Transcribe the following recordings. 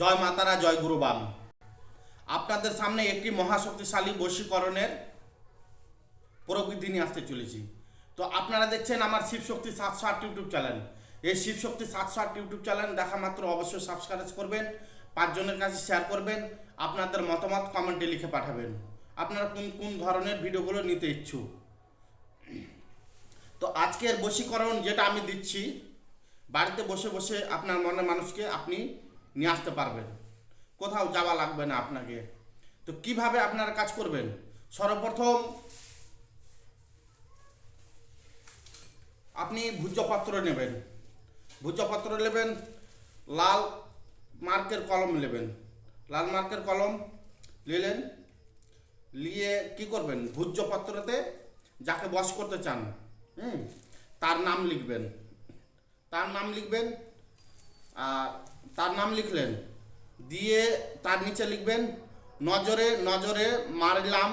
জয় মাতারা, জয় গুরুবাম আপনাদের সামনে একটি মহাশক্তিশালী বশীকরণের প্রবৃদ্ধি নিয়ে আসতে চলেছি। তো আপনারা দেখছেন আমার শিবশক্তি সাতশো আট ইউটিউব চ্যানেল। এই শিবশক্তি সাতশো আট ইউটিউব চ্যানেল দেখা মাত্র অবশ্যই সাবস্ক্রাইব করবেন, পাঁচজনের কাছে শেয়ার করবেন, আপনাদের মতামত কমেন্টে লিখে পাঠাবেন। আপনারা কোন কোন ধরনের ভিডিওগুলো নিতে ইচ্ছুক। তো আজকের বশীকরণ যেটা আমি দিচ্ছি, বাড়িতে বসে বসে আপনার মনের মানুষকে আপনি নিয়ে আসতে পারবেন। কোথাও যাওয়া লাগবে না আপনাকে। তো কীভাবে আপনারা কাজ করবেন? সর্বপ্রথম আপনি ভূজ্যপত্র নেবেন। ভূজ্যপত্র নেবেন, লাল মার্কের কলম নেবেন। লাল মার্কের কলম নিলেন, নিয়ে কি করবেন? ভূজ্যপত্রতে যাকে বস করতে চান, হুম, তার নাম লিখবেন। তার নাম লিখবেন, আর তার নাম লিখলেন। দিয়ে তার নিচে লিখবেন, নজরে নজরে মারলাম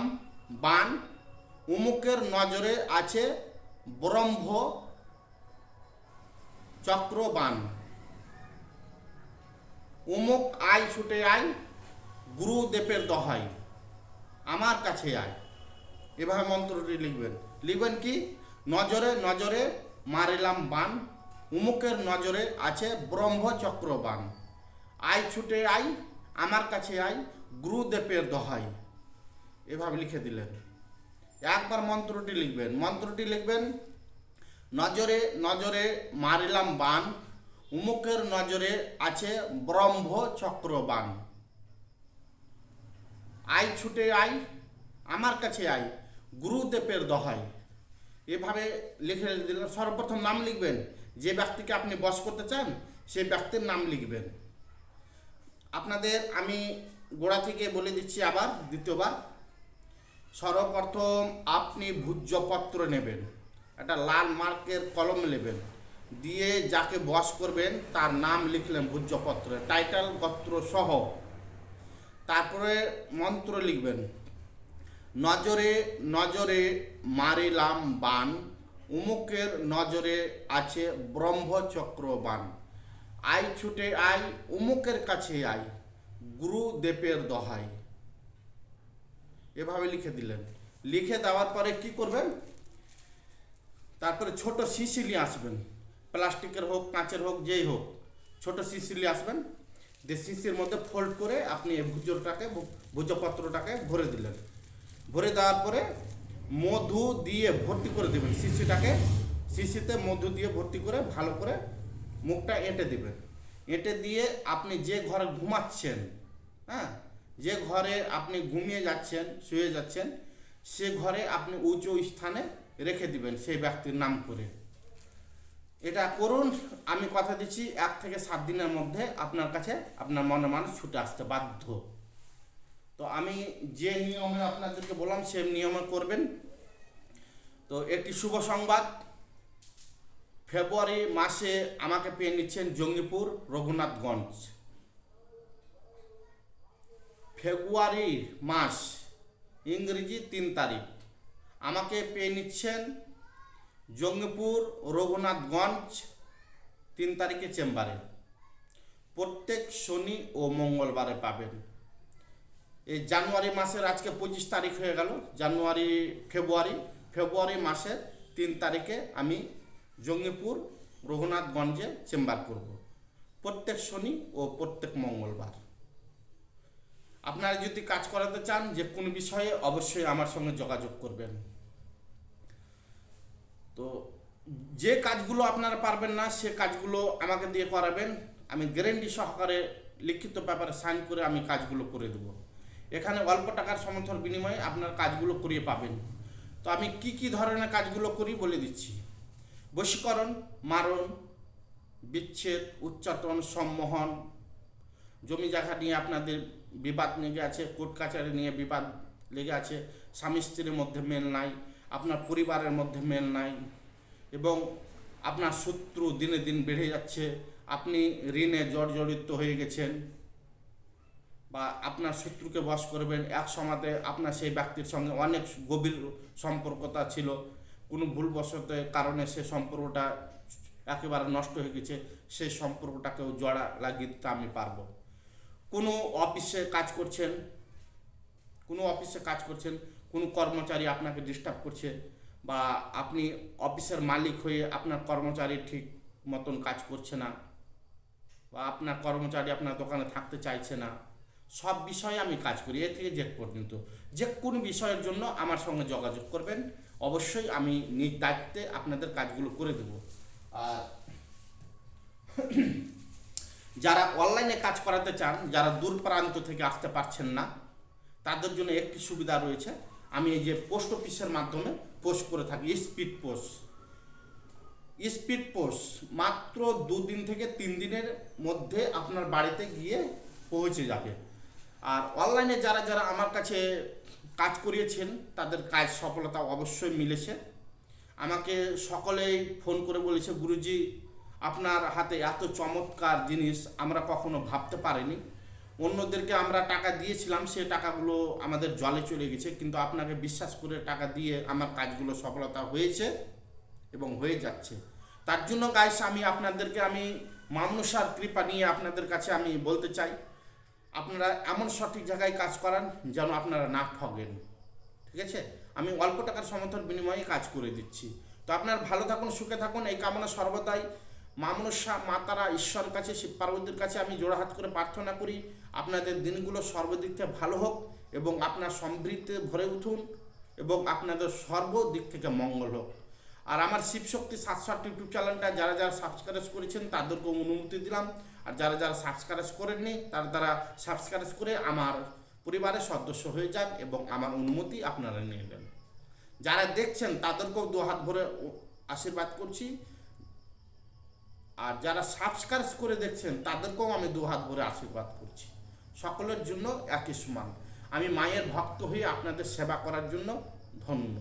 বান, উমুকের নজরে আছে ব্রহ্ম চক্রবান উমুক আয় ছুটে আয় গুরুদেবের দহাই আমার কাছে আয়। এভাবে মন্ত্রটি লিখবেন। লিখবেন কি? নজরে নজরে মারিলাম বান উমুকের নজরে আছে ব্রহ্মচক্র বান আয় ছুটে আই, আমার কাছে আই, গুরুদেবের দহাই। এভাবে লিখে দিলেন। একবার মন্ত্রটি লিখবেন। মন্ত্রটি লিখবেন, নজরে নজরে মারিলাম বান, উমুকের নজরে আছে ব্রহ্ম চক্রবান আই ছুটে আই, আমার কাছে আই, গুরুদেবের দহাই। এভাবে লিখে দিলেন। সর্বপ্রথম নাম লিখবেন। যে ব্যক্তিকে আপনি বস করতে চান সেই ব্যক্তির নাম লিখবেন। আপনাদের আমি গোড়া থেকে বলে দিচ্ছি আবার, দ্বিতীয়বার। সর্বপ্রথম আপনি ভূজ্যপত্র নেবেন। একটা লাল মার্কের কলম নেবেন। দিয়ে যাকে বস করবেন, তার নাম লিখলেন ভূজ্যপত্রে। টাইটেল গোত্র সহ। তারপরে মন্ত্র লিখবেন। নজরে নজরে মারিলাম বান। উমুকের নজরে আছে ব্রহ্মচক্রবান। আই ছুটে আই উমুকের কাছে আই গুরুদেবের দহাই এভাবে লিখে দিলেন। লিখে দেওয়ার পরে কি করবেন? তারপরে ছোট শিশি নিয়ে আসবেন। প্লাস্টিকের হোক, কাঁচের হোক, যেই হোক, ছোট শিশি নিয়ে আসবেন। যে শিশির মধ্যে ফোল্ড করে আপনি ভুজোটাকে ভুজপত্রটাকে ভরে দিলেন। ভরে দেওয়ার পরে মধু দিয়ে ভর্তি করে দেবেন। শিশিটাকে শিশিতে মধু দিয়ে ভর্তি করে ভালো করে মুখটা এঁটে দেবেন। এঁটে দিয়ে আপনি যে ঘরে ঘুমাচ্ছেন হ্যাঁ যে ঘরে আপনি ঘুমিয়ে যাচ্ছেন, শুয়ে যাচ্ছেন, সে ঘরে আপনি উঁচু স্থানে রেখে দিবেন সেই ব্যক্তির নাম করে। এটা করুন। আমি কথা দিচ্ছি, এক থেকে সাত দিনের মধ্যে আপনার কাছে আপনার মনে মানুষ ছুটে আসতে বাধ্য। তো আমি যে নিয়মে আপনাদেরকে বললাম সে নিয়মে করবেন। তো একটি শুভ সংবাদ। ফেব্রুয়ারি মাসে আমাকে পেয়ে নিচ্ছেন জঙ্গিপুর, রঘুনাথগঞ্জ। ফেব্রুয়ারি মাস, ইংরেজি তিন তারিখ। আমাকে পেয়ে নিচ্ছেন জঙ্গিপুর, রঘুনাথগঞ্জ তিন তারিখে চেম্বারে। প্রত্যেক শনি ও মঙ্গলবারে পাবেন। এই জানুয়ারি মাসের আজকে পঁচিশ তারিখ হয়ে গেল। জানুয়ারি, ফেব্রুয়ারি ফেব্রুয়ারি মাসের তিন তারিখে আমি জঙ্গিপুর রঘুনাথগঞ্জে চেম্বার করব। প্রত্যেক শনি ও প্রত্যেক মঙ্গলবার। আপনারা যদি কাজ করাতে চান যে কোন বিষয়ে, অবশ্যই আমার সঙ্গে যোগাযোগ করবেন। তো যে কাজগুলো আপনারা পারবেন না, সে কাজগুলো আমাকে দিয়ে করাবেন। আমি গ্যারেন্টি সহকারে লিখিত ব্যাপারে সাইন করে আমি কাজগুলো করে দেবো। এখানে অল্প টাকার সমর্থন বিনিময়ে আপনার কাজগুলো করিয়ে পাবেন। তো আমি কি কি ধরনের কাজগুলো করি বলে দিচ্ছি। বশীকরণ, মারণ, বিচ্ছেদ উচ্চাটন সম্মোহন, জমি জায়গা নিয়ে আপনাদের বিবাদ লেগে আছে, কোর্ট কাছারি নিয়ে বিবাদ লেগে আছে, স্বামী স্ত্রীর মধ্যে মেল নাই, আপনার পরিবারের মধ্যে মেল নাই, এবং আপনার শত্রু দিনে দিন বেড়ে যাচ্ছে, আপনি ঋণে জর্জরিত হয়ে গেছেন বা আপনার শত্রুকে বশ করবেন। এক সমাতে আপনার সেই ব্যক্তির সঙ্গে অনেক গভীর সম্পর্কতা ছিল। কোনো ভুলবশত কারণে সে সম্পর্কটা একেবারে নষ্ট হয়ে গেছে। সেই সম্পর্কটাকেও জড়া লাগিয়ে দিতে আমি পারব। কোনো অফিসে কাজ করছেন, কোনো অফিসে কাজ করছেন, কোনো কর্মচারী আপনাকে ডিস্টার্ব করছে বা আপনি অফিসের মালিক হয়ে আপনার কর্মচারী ঠিক মতন কাজ করছে না বা আপনার কর্মচারী আপনার দোকানে থাকতে চাইছে না সব বিষয়ে আমি কাজ করি, এ থেকে জেড পর্যন্ত। যে কোনো বিষয়ের জন্য আমার সঙ্গে যোগাযোগ করবেন, অবশ্যই আমি নিজ দায়িত্বে আপনাদের কাজগুলো করে দেব। আর যারা অনলাইনে কাজ করাতে চান, যারা দূর প্রান্ত থেকে আসতে পারছেন না, তাদের জন্য একটি সুবিধা রয়েছে। আমি এই যে পোস্ট অফিসের মাধ্যমে পোস্ট করে থাকি, স্পিড পোস্ট। স্পিড পোস্ট মাত্র দুদিন থেকে তিন দিনের মধ্যে আপনার বাড়িতে গিয়ে পৌঁছে যাবে। আর অনলাইনে যারা যারা আমার কাছে কাজ করিয়েছেন, তাদের কাজ সফলতা অবশ্যই মিলেছে। আমাকে সকলেই ফোন করে বলেছে, গুরুজি, আপনার হাতে এত চমৎকার জিনিস আমরা কখনো ভাবতে পারিনি। অন্যদেরকে আমরা টাকা দিয়েছিলাম, সে টাকাগুলো আমাদের জলে চলে গেছে, কিন্তু আপনাকে বিশ্বাস করে টাকা দিয়ে আমার কাজগুলো সফলতা হয়েছে এবং হয়ে যাচ্ছে। তার জন্য গাইস আমি আপনাদেরকে, আমি মানুষার কৃপা নিয়ে আপনাদের কাছে আমি বলতে চাই আপনারা এমন সঠিক জায়গায় কাজ করান যেন আপনারা না ঠগেন। ঠিক আছে? আমি অল্প টাকার সমর্থন বিনিময়ে কাজ করে দিচ্ছি। তো আপনার ভালো থাকুন, সুখে থাকুন। এই কামনা সর্বদাই মামনসা মাতারা ঈশ্বরের কাছে, শিব পার্বতীর কাছে আমি জোড়াহাত করে প্রার্থনা করি। আপনাদের দিনগুলো সর্বদিক থেকে ভালো হোক এবং আপনার সমৃদ্ধিতে ভরে উঠুন এবং আপনাদের সর্বদিক থেকে মঙ্গল হোক। আর আমার শিবশক্তি সাতষট্টি ইউটিউব চ্যানেলটা যারা যারা সাবস্ক্রাইব করেছেন তাদেরকে অনুমতি দিলাম। আর যারা যারা সাবস্ক্রাইব করেননি, তারা তারা সাবস্ক্রাইব করে আমার পরিবারের সদস্য হয়ে যান এবং আমার অনুমতি আপনারা নিয়ে নেন। যারা দেখছেন, তাদেরকেও দু হাত ভরে আশীর্বাদ করছি। আর যারা সাবস্ক্রাইব করে দেখছেন, তাদেরকেও আমি দু হাত ভরে আশীর্বাদ করছি। সকলের জন্য একই সমান। আমি মায়ের ভক্ত হয়ে আপনাদের সেবা করার জন্য ধন্য।